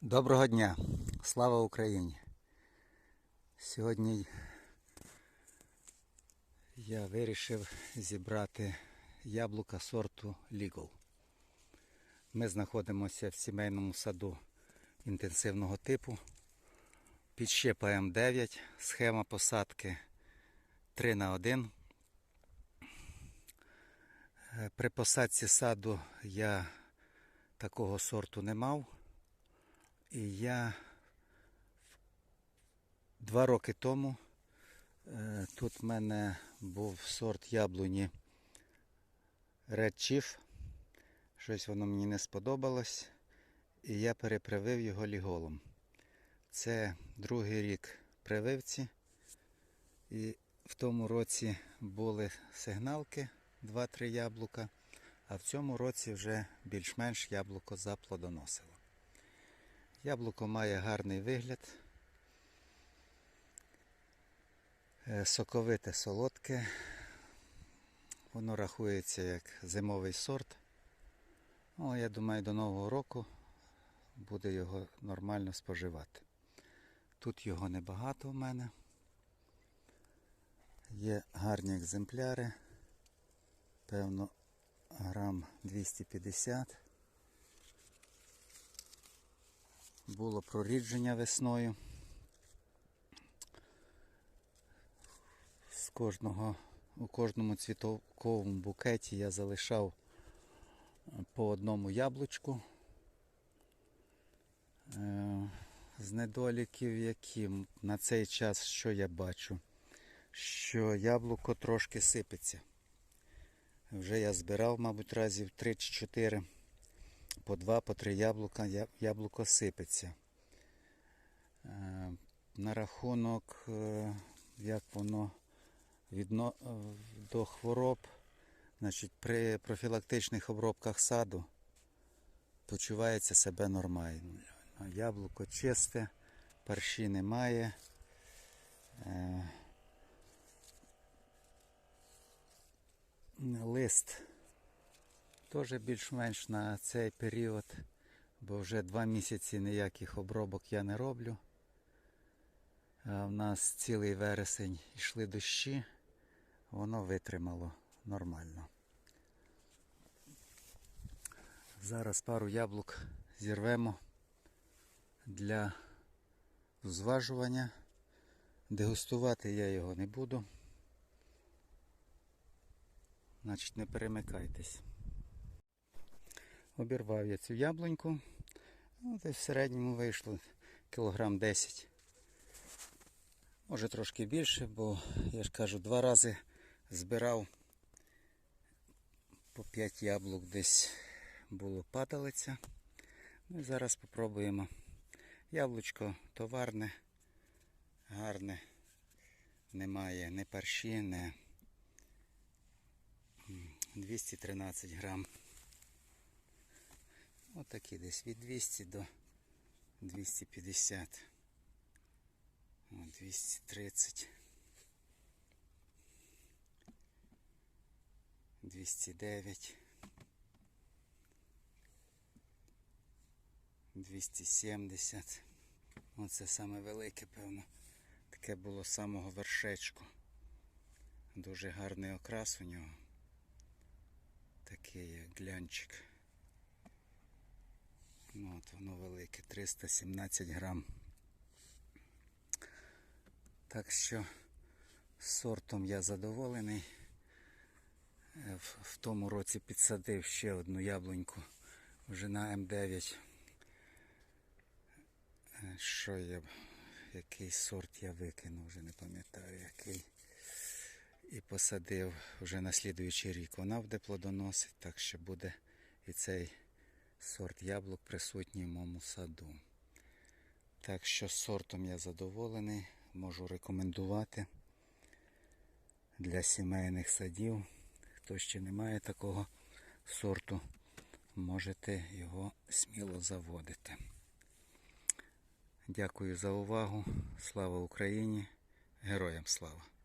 Доброго дня! Слава Україні! Сьогодні я вирішив зібрати яблука сорту Legal. Ми знаходимося в сімейному саду інтенсивного типу. Підщепа М9, схема посадки 3 на 1 Е, При посадці саду я такого сорту не мав. І я два роки тому е, тут в мене був сорт яблуні Red Chief. Щось воно мені не сподобалось. І я перепривив його ліголом. Це другий рік прививці. І в тому році були сигналки 2-3 яблука, а в цьому році вже більш-менш яблуко заплодоносило. Яблуко має гарний вигляд. Е, Соковите солодке. Воно рахується як зимовий сорт. Ну, я думаю, до Нового року буде його нормально споживати. Тут його небагато в мене. Є гарні екземпляри. Певно, грам 250. Було прорідження весною. З кожного, у кожному цвітовому букеті я залишав по одному яблучку. Е, З недоліків, які на цей час, що я бачу, що яблуко трошки сипеться. Вже я збирав, мабуть, разів 3 чи 4 по два, по три яблука, яблуко сипеться. Е, На рахунок, е, як воно відно, е, до хвороб, значить, при профілактичних обробках саду почувається себе нормально. Яблуко чисте, парші немає. Лист Теж більш-менш на цей період, бо вже два місяці ніяких обробок я не роблю. В нас цілий вересень йшли дощі, воно витримало нормально. Зараз пару яблук зірвемо для зважування. Дегустувати я його не буду. Значить, не перемикайтесь. Обірвав я цю яблуньку. Ну, десь в середньому вийшло кілограм 10. Може трошки більше, бо я ж кажу, два рази збирав по 5 яблук десь було падалиця. Ну і зараз спробуємо. Яблучко товарне, гарне, немає ні парші, ні 213 грам. Отакі десь від 200 до 250. О, 230. 209. 270. Оце саме велике, певно. Таке було самого вершечку. Дуже гарний окрас у нього. Такий як глянчик. Ну, от воно велике, 317 грам. Так що сортом я задоволений. Е, В, в тому році підсадив ще одну яблуньку вже на М9. Е, Що я, який сорт я викинув, вже не пам'ятаю який. І посадив вже на слідуючий рік. Вона буде плодоносить, так що буде і цей сорт яблук присутній в моєму саду. Так що сортом я задоволений, можу рекомендувати для сімейних садів. Хто ще не має такого сорту, можете його сміло заводити. Дякую за увагу. Слава Україні! Героям слава!